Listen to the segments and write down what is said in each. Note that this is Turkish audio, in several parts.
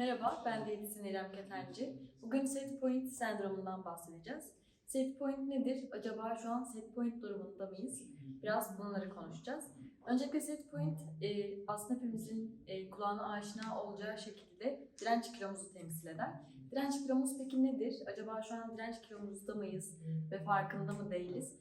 Merhaba, ben diyetisyen İrem Ketenci. Bugün set point sendromundan bahsedeceğiz. Set point nedir? Acaba şu an set point durumunda mıyız? Biraz bunları konuşacağız. Öncelikle set point e, aslında hepimizin e, kulağına aşina olacağı şekilde direnç kilomuzu temsil eder. Direnç kilomuz peki nedir? Acaba şu an direnç kilomuzda mıyız ve farkında mı değiliz?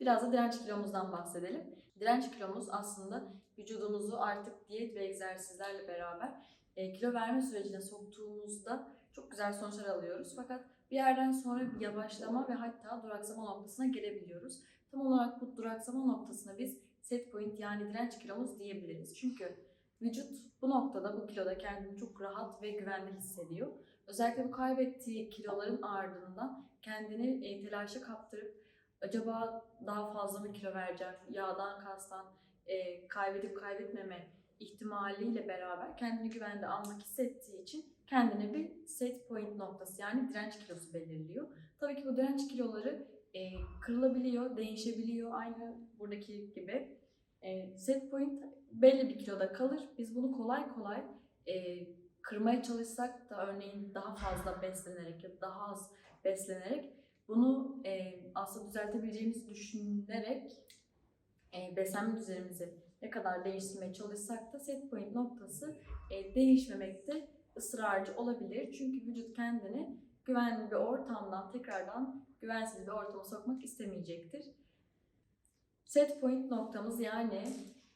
Biraz da direnç kilomuzdan bahsedelim. Direnç kilomuz aslında vücudumuzu artık diyet ve egzersizlerle beraber e, kilo verme sürecine soktuğumuzda çok güzel sonuçlar alıyoruz. Fakat bir yerden sonra bir yavaşlama ve hatta duraksama noktasına gelebiliyoruz. Tam olarak bu duraksama noktasına biz set point yani direnç kilomuz diyebiliriz. Çünkü vücut bu noktada, bu kiloda kendini çok rahat ve güvende hissediyor. Özellikle bu kaybettiği kiloların ardından kendini e, telaşa kaptırıp acaba daha fazla mı kilo vereceğim, yağdan kastan e, kaybedip kaybetmeme ihtimaliyle beraber kendini güvende almak hissettiği için kendine bir set point noktası yani direnç kilosu belirliyor. Tabii ki bu direnç kiloları e, kırılabiliyor, değişebiliyor aynı buradaki gibi. E, set point belli bir kiloda kalır. Biz bunu kolay kolay e, kırmaya çalışsak da örneğin daha fazla beslenerek ya da daha az beslenerek bunu e, aslında düzeltebileceğimizi düşünerek e, beslenme düzenimizi ne kadar değiştirmeye çalışsak da set point noktası e, değişmemekte ısrarcı olabilir. Çünkü vücut kendini güvenli bir ortamdan tekrardan güvensiz bir ortama sokmak istemeyecektir. Set point noktamız yani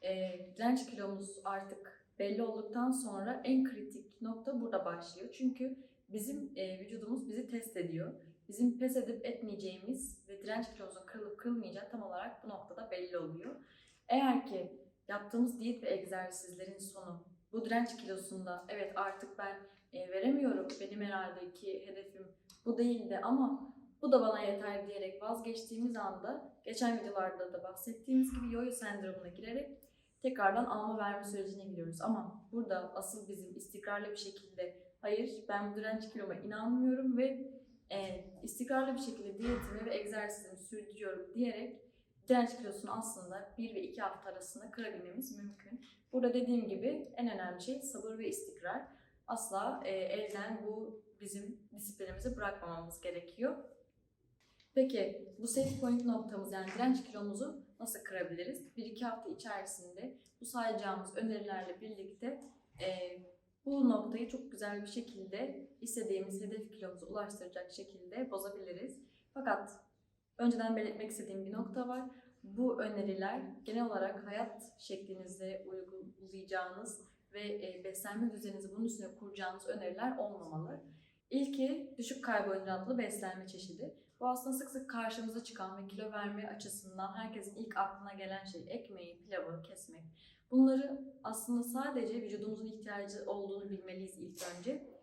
e, direnç kilomuz artık belli olduktan sonra en kritik nokta burada başlıyor. Çünkü bizim e, vücudumuz bizi test ediyor. Bizim pes edip etmeyeceğimiz ve direnç kilomuzun kırılıp kırılmayacağı tam olarak bu noktada belli oluyor. Eğer ki yaptığımız diyet ve egzersizlerin sonu bu direnç kilosunda evet artık ben e, veremiyorum benim herhalde ki hedefim bu değildi ama bu da bana yeter diyerek vazgeçtiğimiz anda geçen videolarda da bahsettiğimiz gibi yo-yo sendromuna girerek tekrardan alma verme sürecine giriyoruz. Ama burada asıl bizim istikrarlı bir şekilde hayır ben bu direnç kiloma inanmıyorum ve e, istikrarlı bir şekilde diyetimi ve egzersizimi sürdürüyorum diyerek direnç kilosunu aslında 1 ve 2 hafta arasında kırabilmemiz mümkün. Burada dediğim gibi en önemli şey sabır ve istikrar. Asla e, elden bu bizim disiplinimizi bırakmamamız gerekiyor. Peki bu set point noktamız yani direnç kilomuzu nasıl kırabiliriz? 1-2 hafta içerisinde bu sayacağımız önerilerle birlikte e, bu noktayı çok güzel bir şekilde istediğimiz hedef kilomuza ulaştıracak şekilde bozabiliriz. Fakat önceden belirtmek istediğim bir nokta var. Bu öneriler genel olarak hayat şeklinizde uygulayacağınız ve e, beslenme düzeninizi bunun üstüne kuracağınız öneriler olmamalı. İlki düşük karbonhidratlı beslenme çeşidi. Bu aslında sık sık karşımıza çıkan ve kilo verme açısından herkesin ilk aklına gelen şey ekmeği, pilavı kesmek. Bunları aslında sadece vücudumuzun ihtiyacı olduğunu bilmeliyiz ilk önce.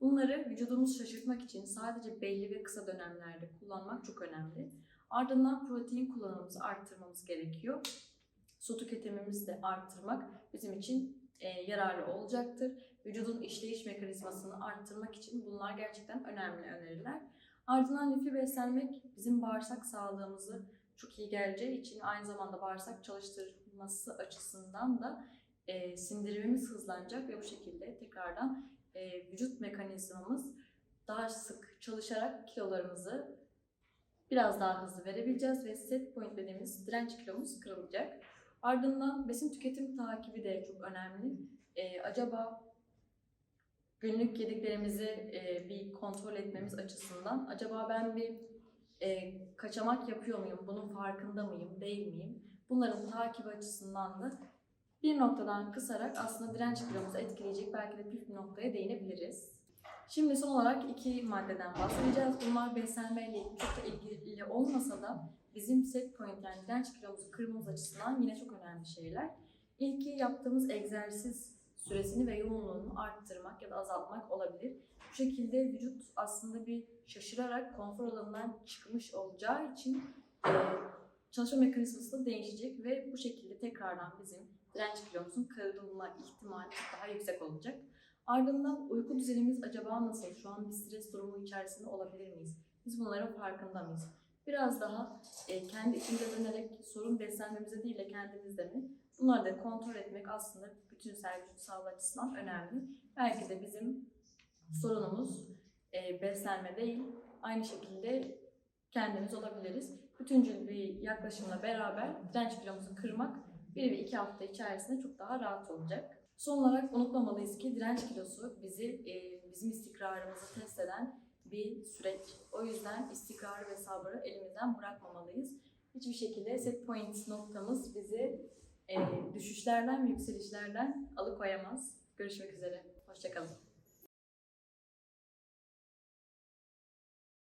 Bunları vücudumuzu şaşırtmak için sadece belli ve kısa dönemlerde kullanmak çok önemli. Ardından protein kullanımımızı arttırmamız gerekiyor. Su tüketimimizi de arttırmak bizim için e, yararlı olacaktır. Vücudun işleyiş mekanizmasını arttırmak için bunlar gerçekten önemli öneriler. Ardından lifli beslenmek bizim bağırsak sağlığımızı çok iyi geleceği için aynı zamanda bağırsak çalıştırması açısından da e, sindirimimiz hızlanacak ve bu şekilde tekrardan e, vücut mekanizmamız daha sık çalışarak kilolarımızı biraz daha hızlı verebileceğiz ve set point dediğimiz direnç kilomuz kırılacak. Ardından besin tüketim takibi de çok önemli. E, acaba günlük yediklerimizi e, bir kontrol etmemiz açısından acaba ben bir e, kaçamak yapıyor muyum, bunun farkında mıyım, değil miyim? Bunların takibi açısından da bir noktadan kısarak aslında direnç kilomuzu etkileyecek belki de püf bir noktaya değinebiliriz. Şimdi son olarak iki maddeden bahsedeceğiz. Bunlar beslenmeyle çok da ilgili olmasa da bizim set point yani direnç kilomuzu kırmamız açısından yine çok önemli şeyler. İlki yaptığımız egzersiz süresini ve yoğunluğunu arttırmak ya da azaltmak olabilir. Bu şekilde vücut aslında bir şaşırarak konfor alanından çıkmış olacağı için e, çalışma mekanizması da değişecek ve bu şekilde tekrardan bizim direnç kilomuzun kırılma ihtimali daha yüksek olacak. Ardından uyku düzenimiz acaba nasıl? Şu an bir stres durumu içerisinde olabilir miyiz? Biz bunların farkında mıyız? Biraz daha e, kendi içimize dönerek sorun beslenmemize değil de kendimizde mi? Bunları da kontrol etmek aslında bütünsel vücut sağlığı açısından önemli. Belki de bizim sorunumuz e, beslenme değil, aynı şekilde kendimiz olabiliriz. Bütüncül bir yaklaşımla beraber direnç kilomuzu kırmak bir ve iki hafta içerisinde çok daha rahat olacak. Son olarak unutmamalıyız ki direnç kilosu bizi e, bizim istikrarımızı test eden bir süreç. O yüzden istikrarı ve sabrı elimizden bırakmamalıyız. Hiçbir şekilde set point noktamız bizi e, düşüşlerden ve yükselişlerden alıkoyamaz. Görüşmek üzere. Hoşçakalın.